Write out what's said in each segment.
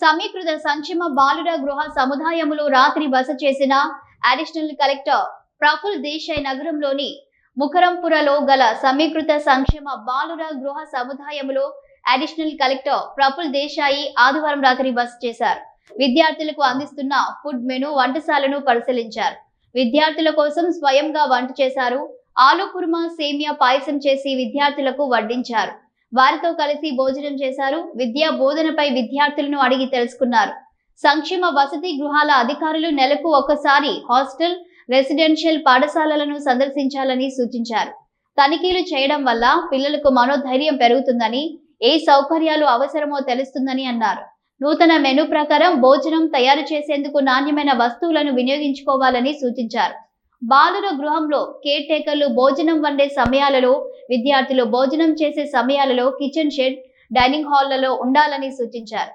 సమీకృత సంక్షేమ బాలుర గృహ సముదాయములో రాత్రి బస చేసిన అడిషనల్ కలెక్టర్ ప్రఫుల్ దేశాయ్ నగరంలోని ముకరంపురలో గల సమీకృత సంక్షేమ బాలుర గృహ సముదాయములో అడిషనల్ కలెక్టర్ ప్రఫుల్ దేశాయి ఆదివారం రాత్రి బస చేశారు. విద్యార్థులకు అందిస్తున్న ఫుడ్ మెను వంటశాలను పరిశీలించారు. విద్యార్థుల కోసం స్వయంగా వంట చేశారు. ఆలు కుర్మా సేమియా పాయసం చేసి విద్యార్థులకు వడ్డించారు. వారితో కలిసి భోజనం చేశారు. విద్యా బోధనపై విద్యార్థులను అడిగి తెలుసుకున్నారు. సంక్షేమ వసతి గృహాల అధికారులు నెలకు ఒకసారి హాస్టల్ రెసిడెన్షియల్ పాఠశాలలను సందర్శించాలని సూచించారు. తనిఖీలు చేయడం వల్ల పిల్లలకు మనోధైర్యం పెరుగుతుందని ఏ సౌకర్యాలు అవసరమో తెలుస్తుందని అన్నారు. నూతన మెను ప్రకారం భోజనం తయారు చేసేందుకు నాణ్యమైన వస్తువులను వినియోగించుకోవాలని సూచించారు. బాలుర గృహంలో కేర్ టేకర్లు భోజనం వండే సమయాలలో విద్యార్థులు భోజనం చేసే సమయాలలో కిచెన్ షెడ్ డైనింగ్ హాల్లలో ఉండాలని సూచించారు.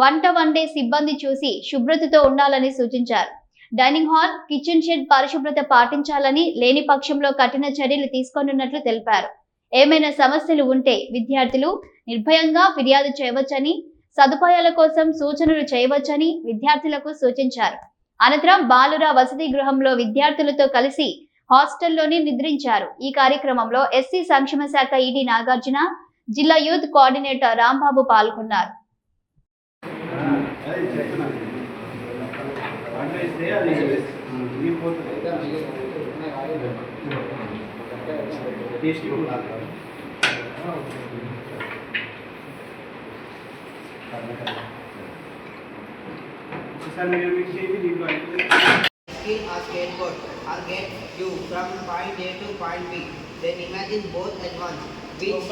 వంట వండే సిబ్బంది చూసి శుభ్రతతో ఉండాలని సూచించారు. డైనింగ్ హాల్ కిచెన్ షెడ్ పరిశుభ్రత పాటించాలని లేని పక్షంలో కఠిన చర్యలు తీసుకోనున్నట్లు తెలిపారు. ఏమైనా సమస్యలు ఉంటే విద్యార్థులు నిర్భయంగా ఫిర్యాదు చేయవచ్చని సదుపాయాల కోసం సూచనలు చేయవచ్చని విద్యార్థులకు సూచించారు. అనంతరం బాలుర వసతి గృహంలో విద్యార్థులతో కలిసి హాస్టల్లోనే నిద్రించారు ఈ కార్యక్రమంలో ఎస్సీ సంక్షేమ శాఖ ఈడీ నాగార్జున జిల్లా యూత్ కోఆర్డినేటర్ రాంబాబు పాల్గొన్నారు Thank you. Sir, the. Skin skateboard. I'll get you from point A to point B. Then imagine both at once. Which